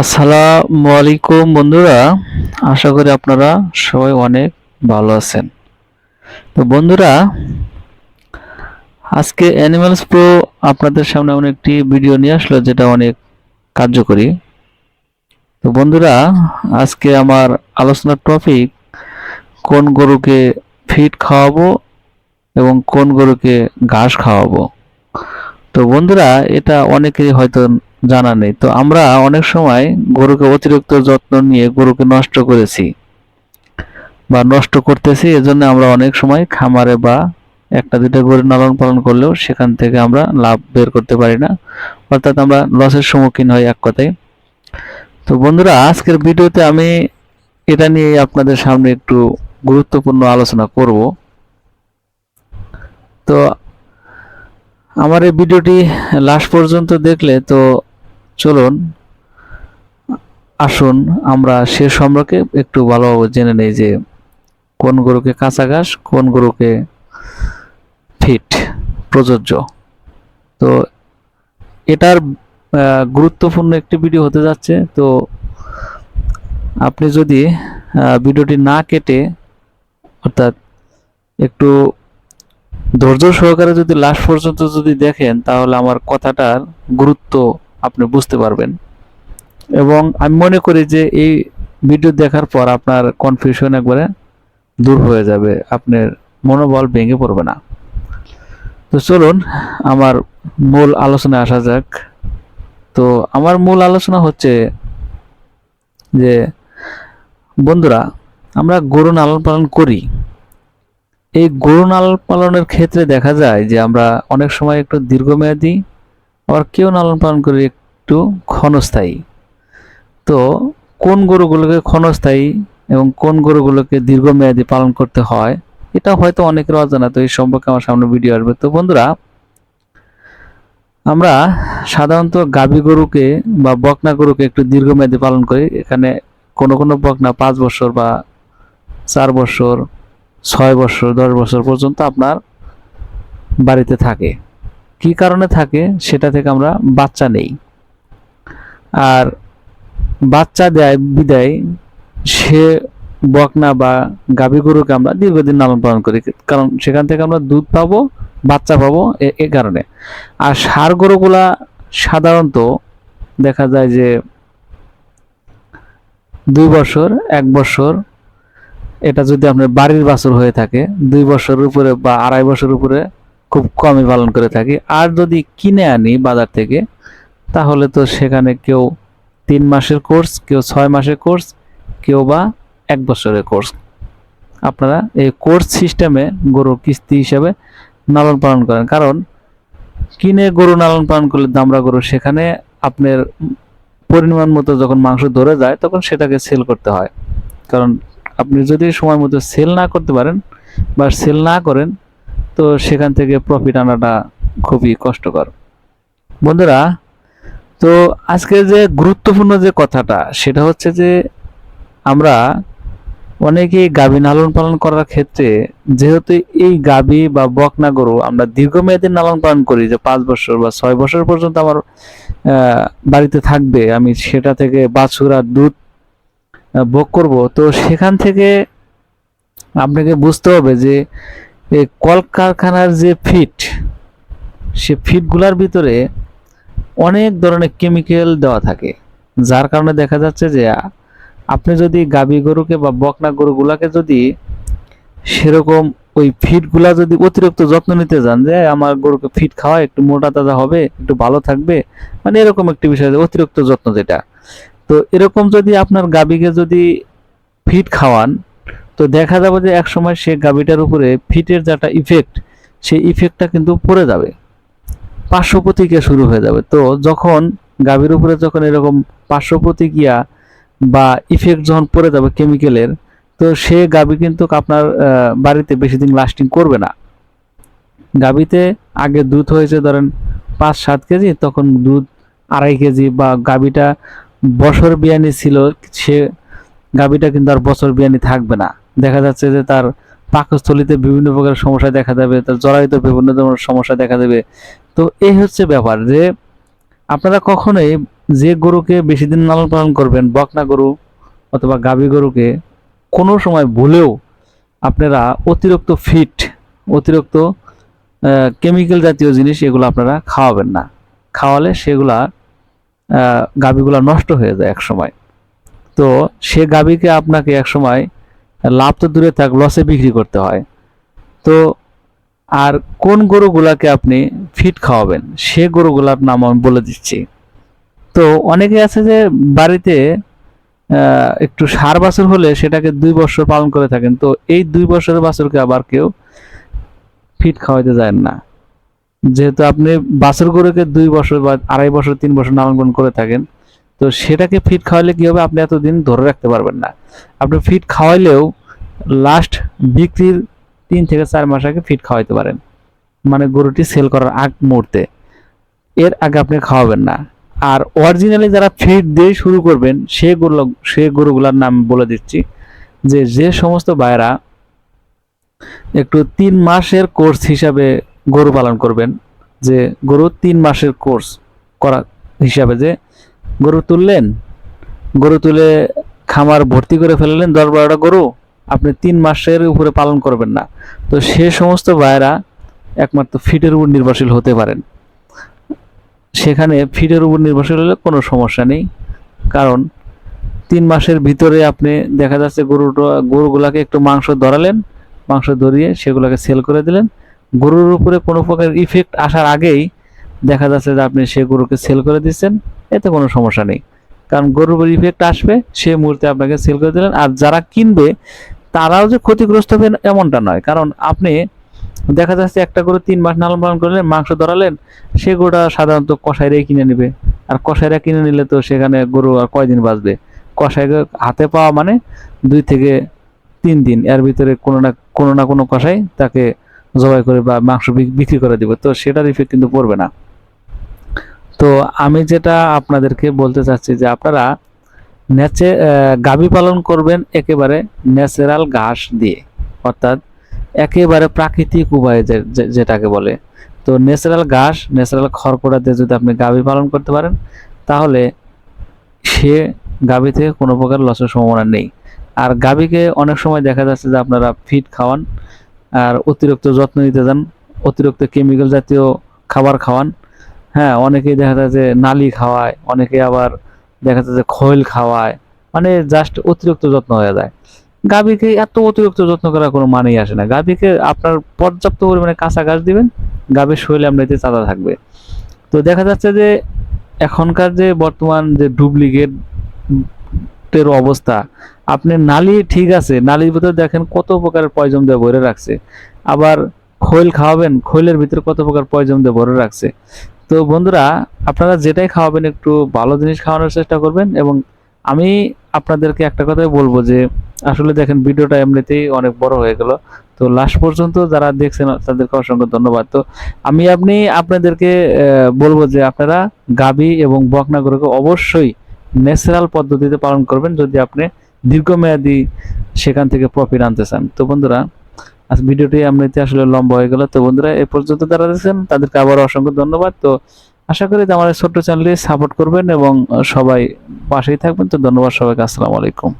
আসসালামু আলাইকুম বন্ধুরা, আশা করি আপনারা সবাই অনেক ভালো আছেন। তো বন্ধুরা, আজকে অ্যানিমালস প্রো আপনাদের সামনে এমন একটি ভিডিও নিয়ে আসলো যেটা অনেক কার্যকরী। তো বন্ধুরা, আজকে আমার আলোচনার টপিক কোন গরুকে ফিড খাওয়াবো এবং কোন গরুকে ঘাস খাওয়াবো। তো বন্ধুরা, এটা অনেকেরই হয়তো জানা নেই। তো আমরা অনেক সময় গরুকে অতিরিক্ত যত্ন নিয়ে গরুকে নষ্ট করেছি বা নষ্ট করতেছি, এজন্য আমরা অনেক সময় খামারে বা একটা দুটো গরু লালন পালন করলেও সেখান থেকে আমরা লাভ বের করতে পারি না। অর্থাৎ আমরা লসের সম্মুখীন হই এক কথায়। তো বন্ধুরা, আজকের ভিডিওতে আমি এটা নিয়ে আপনাদের সামনে একটু গুরুত্বপূর্ণ আলোচনা করব। তো আমার এই ভিডিওটি লাস্ট পর্যন্ত দেখলে তো চলুন, আসুন, আমরা সে সম্পর্কে একটু ভালোভাবে জেনে নেই যে কোন গরুকে কাঁচা ঘাস, কোন গরুকে ফিট, প্রযোজ্য। তো এটার গুরুত্বপূর্ণ একটি ভিডিও হতে যাচ্ছে। তো আপনি যদি ভিডিওটি না কেটে, অর্থাৎ একটু ধৈর্য সহকারে যদি লাস্ট পর্যন্ত যদি দেখেন, তাহলে আমার কথাটার গুরুত্ব আপনি বুঝতে পারবেন। এবং আমি মনে করি যে এই ভিডিও দেখার পর আপনার কনফিউশন একবারে দূর হয়ে যাবে, আপনার মনোবল ভেঙে পড়বে না। তো চলুন, আমার মূল আলোচনায় আসা যাক। তো আমার মূল আলোচনা হচ্ছে যে, বন্ধুরা, আমরা গরু লালন পালন করি। এই গরু লালন পালনের ক্ষেত্রে দেখা যায় যে আমরা অনেক সময় একটু দীর্ঘমেয়াদী আবার কেউ লালন পালন করে একটু ক্ষণস্থায়ী। তো কোন গরুগুলোকে ক্ষণস্থায়ী এবং কোন গরুগুলোকে দীর্ঘমেয়াদী পালন করতে হয়, এটা হয়তো অনেকের অজানা, তো এই সম্পর্কে আমার সামনে ভিডিও আসবে। তো বন্ধুরা, আমরা সাধারণত গাভী গরুকে বা বকনা গরুকে একটু দীর্ঘমেয়াদী পালন করি। এখানে কোনো কোনো বকনা পাঁচ বছর বা চার বছর, ছয় বছর, দশ বছর পর্যন্ত আপনার বাড়িতে থাকে। কি কারণে থাকে সেটা থেকে আমরা বাচ্চা নেই। আর বাচ্চা দেয়, বিদায়, সে বকনা বা গাভী গরুকে আমরা দীর্ঘদিন লালন পালন করি। কারণ সেখান থেকে আমরা দুধ পাবো, বাচ্চা পাবো এ- কারণে। আর সার গরুগুলা সাধারণত দেখা যায় যে দুই বছর, এক বছর, এটা যদি আপনার বাড়ির বাছুর হয়ে থাকে, দুই বছরের উপরে বা আড়াই বছর উপরে খুব কমই পালন করে থাকি। আর যদি কিনে আনি বাজার থেকে, তাহলে তো সেখানে কেউ তিন মাসের কোর্স কেউ ছয় মাসের কোর্স কেউ বা এক বছরের কোর্স আপনারা এই কোর্স সিস্টেমে গরু কিস্তি হিসাবে লালন পালন করেন। কারণ কিনে গরু লালন পালন করলে দামরা গরু সেখানে আপনার পরিমাণ মতো যখন মাংস ধরে যায়, তখন সেটাকে সেল করতে হয়। কারণ আপনি যদি সময় মতো সেল না করতে পারেন বা সেল না করেন তো সেখান থেকে প্রফিট আনাটা খুবই কষ্টকর। বন্ধুরা, তো আজকে যে গুরুত্বপূর্ণ যে কথাটা, সেটা হচ্ছে যে আমরা অনেকেই গাভী লালন পালন করার ক্ষেত্রে যেহেতু এই গাভী বা বকনা গরু আমরা দীর্ঘমেয়াদী লালন পালন করি, যে পাঁচ বছর বা ছয় বছর পর্যন্ত আমার বাড়িতে থাকবে, আমি সেটা থেকে বাছুর দুধ ভোগ করব। তো সেখান থেকে আপনাকে বুঝতে হবে যে এই কলকারখানার যে ফিট, সে ফিটগুলার ভিতরে অনেক ধরনের কেমিক্যাল দেওয়া থাকে। যার কারণে দেখা যাচ্ছে যে, আপনি যদি গাভী গরুকে বা বকনা গরুগুলাকে যদি সেরকম ওই ফিটগুলা যদি অতিরিক্ত যত্ন নিতে যান যে, আমার গরুকে ফিট খাওয়া, একটু মোটা তাজা হবে, একটু ভালো থাকবে মানে এরকম একটি বিষয় অতিরিক্ত যত্ন যেটা। তো এরকম যদি আপনার গাভীকে যদি ফিট খাওয়ান তো দেখা যাবে যে এক সময় সে গাভীটার উপরে ফিটের যে একটা ইফেক্ট সেই ইফেক্টটা কিন্তু পড়ে যাবে। পার্শ্ব প্রতিক্রিয়া শুরু হয়ে যাবে। তো যখন গাভীর উপরে যখন এরকম পার্শ্ব প্রতিক্রিয়া বা ইফেক্ট যখন পড়ে যাবে কেমিক্যালের তো সে গাভী কিন্তু আপনার বাড়িতে বেশি দিন লাস্টিং করবে না। গাভীতে আগে দুধ হয়েছে ধরেন পাঁচ সাত কেজি, তখন দুধ আড়াই কেজি বা গাভীটা বছর বিয়ানি ছিল, সে গাভীটা কিন্তু আর বছর বিয়ানি থাকবে না। দেখা যাচ্ছে যে তার পাকস্থলিতে বিভিন্ন প্রকার সমস্যা দেখা যাবে তার জরায়ুতে বিভিন্ন ধরনের সমস্যা দেখা দেবে। তো এই হচ্ছে ব্যাপার যে আপনারা কখনোই যে গরুকে বেশি দিন লালন পালন করবেন, বকনা গরু অথবা গাভী গরুকে, কোনো সময় ভুলেও আপনারা অতিরিক্ত ফিট অতিরিক্ত কেমিক্যাল জাতীয় জিনিস এগুলো আপনারা খাওয়াবেন না। খাওয়ালে সেগুলা গাভীগুলা নষ্ট হয়ে যায় এক সময় তো সে গাভীকে আপনাকে এক সময় লাভ তো দূরে থাক লসে বিক্রি করতে হয়। তো আর কোন গরুগুলাকে আপনি ফিট খাওয়াবেন? সে গরুগুলার নাম আমি বলে দিচ্ছি। তো অনেকে আছে যে বাড়িতে একটু সার বাছুর হলে সেটাকে দুই বছর পালন করে থাকেন। তো এই দুই বছরের বাছুরকে আবার কেউ ফিট খাওয়াইতে যায় না। যেহেতু আপনি বাছুর গরুকে দুই বছর বা আড়াই বছর, তিন বছর লালন করে থাকেন তো সেটাকে ফিট খাওয়াইলে কি হবে? আপনি এতদিন ধরে রাখতে পারবেন না। আপনি ফিট খাওয়াইলেও লাস্ট বিক্রির তিন থেকে চার মাস আগে ফিট খাওয়াইতে পারেন। মানে গরুটি সেল করার আগ মুহূর্তে। এর আগে আপনি খাওয়াবেন না। আর অরিজিনালি যারা ফিট দিয়ে শুরু করবেন, সে গরু সে গরুগুলার নাম বলে দিচ্ছি যে যে সমস্ত ভাইরা একটু তিন মাসের কোর্স হিসাবে গরু পালন করবেন, যে গরু তিন মাসের কোর্স করা হিসাবে যে গরু তুললেন, গরু তুলে খামার ভর্তি করে ফেললেন দশ বারোটা গরু আপনি তিন মাসের উপরে পালন করবেন না। তো সে সমস্ত ভাইরা একমাত্র ফিটের উপর নির্ভরশীল হতে পারেন। সেখানে ফিটের উপর নির্ভরশীল হলে কোনো সমস্যা নেই। কারণ তিন মাসের ভিতরে আপনি দেখা যাচ্ছে গরুটা, গরুগুলাকে একটু মাংস ধরালেন, মাংস ধরিয়ে সেগুলোকে সেল করে দিলেন। গরুর উপরে কোনো প্রকার ইফেক্ট আসার আগেই দেখা যাচ্ছে যে আপনি সে গরুকে সেল করে দিচ্ছেন। এতে কোনো সমস্যা নেই। কারণ গরুর ইফেক্ট আসবে, সে মুহূর্তে আপনাকে সেল করে দিলেন। আর যারা কিনবে, তারাও যে ক্ষতিগ্রস্ত হবে এমনটা নয়। কারণ আপনি দেখা যাচ্ছে একটা গরু তিন মাস লালন পালন করলেন, মাংস ধরালেন, সে গরুটা সাধারণত কষাইরাই কিনে নেবে। আর কষাইরা কিনে নিলে তো সেখানে গরু আর কয়দিন বাঁচবে? কষাই হাতে পাওয়া মানে দুই থেকে তিন দিন। এর ভিতরে কোনো না কোনো না কোনো কষাই তাকে জবাই করে বা মাংস বিক- বিক্রি করে দিবে। তো সেটার ইফেক্ট কিন্তু পড়বে না। তো আমি যেটা আপনাদেরকে বলতে চাচ্ছি যে আপনারা ন্যাচে গাভী পালন করবেন একেবারে ন্যাচারাল ঘাস দিয়ে, অর্থাৎ একেবারে প্রাকৃতিক উপায়ে যেটাকে বলে। তো ন্যাচারাল ঘাস, ন্যাচারাল খড়কুড়া দিয়ে যদি আপনি গাভী পালন করতে পারেন, তাহলে সে গাভী থেকে কোনো প্রকার লসের সম্ভাবনা নেই। আর গাভীকে অনেক সময় দেখা যাচ্ছে যে আপনারা ফিড খাওয়ান, আর অতিরিক্ত যত্ন নিতে যান, অতিরিক্ত কেমিক্যাল জাতীয় খাবার খাওয়ান হ্যাঁ অনেকেই দেখা যায় যে নালি খাওয়ায় অনেকে আবার দেখা যায় যে খৈল খাওয়ায় মানে জাস্ট অতিরিক্ত যত্ন হয়ে যায়। গাভীকে এত অতিরিক্ত যত্ন করার কোনো মানেই আসে না। গাভীকে আপনার পর্যাপ্ত পরিমাণে কাঁচা ঘাস দিবেন, গাভীর শরীরে এতে চাঁদা থাকবে। তো দেখা যাচ্ছে যে এখনকার যে বর্তমান যে ডুপ্লিকেট এর অবস্থা, আপনি নালি ঠিক আছে, নালির ভিতরে দেখেন কত প্রকারের পয়জন দিয়ে ভরে রাখছে। আবার খৈল খাওয়াবেন, খৈলের ভিতরে কত প্রকার পয়জন দিয়ে ভরে রাখছে। তো বন্ধুরা, আপনারা যেটাই খাওয়াবেন একটু ভালো জিনিস খাওয়ানোর চেষ্টা করবেন এবং আমি আপনাদেরকে একটা কথাই বলব যে, আসলে দেখেন ভিডিওটা এমনিতেই অনেক বড় হয়ে গেল। তো লাস্ট পর্যন্ত যারা দেখছেন, তাদেরকে অসংখ্য ধন্যবাদ। তো আমি আপনি, আপনাদেরকে বলব যে আপনারা গাবি এবং বকনা গরুকে অবশ্যই ন্যাচারাল পদ্ধতিতে পালন করবেন যদি আপনি দীর্ঘমেয়াদী সেখান থেকে প্রফিট আনতে চান। তো বন্ধুরা আজ ভিডিওটি এমনিতে আসলে লম্বা হয়ে গেল। তো বন্ধুরা, এ পর্যন্ত যারা দেখছেন তাদেরকে আবার অসংখ্য ধন্যবাদ। তো আশা করি আমাদের ছোট্ট চ্যানেলে সাপোর্ট করবেন এবং সবাই পাশেই থাকবেন। তো ধন্যবাদ সবাইকে। আসসালামু আলাইকুম।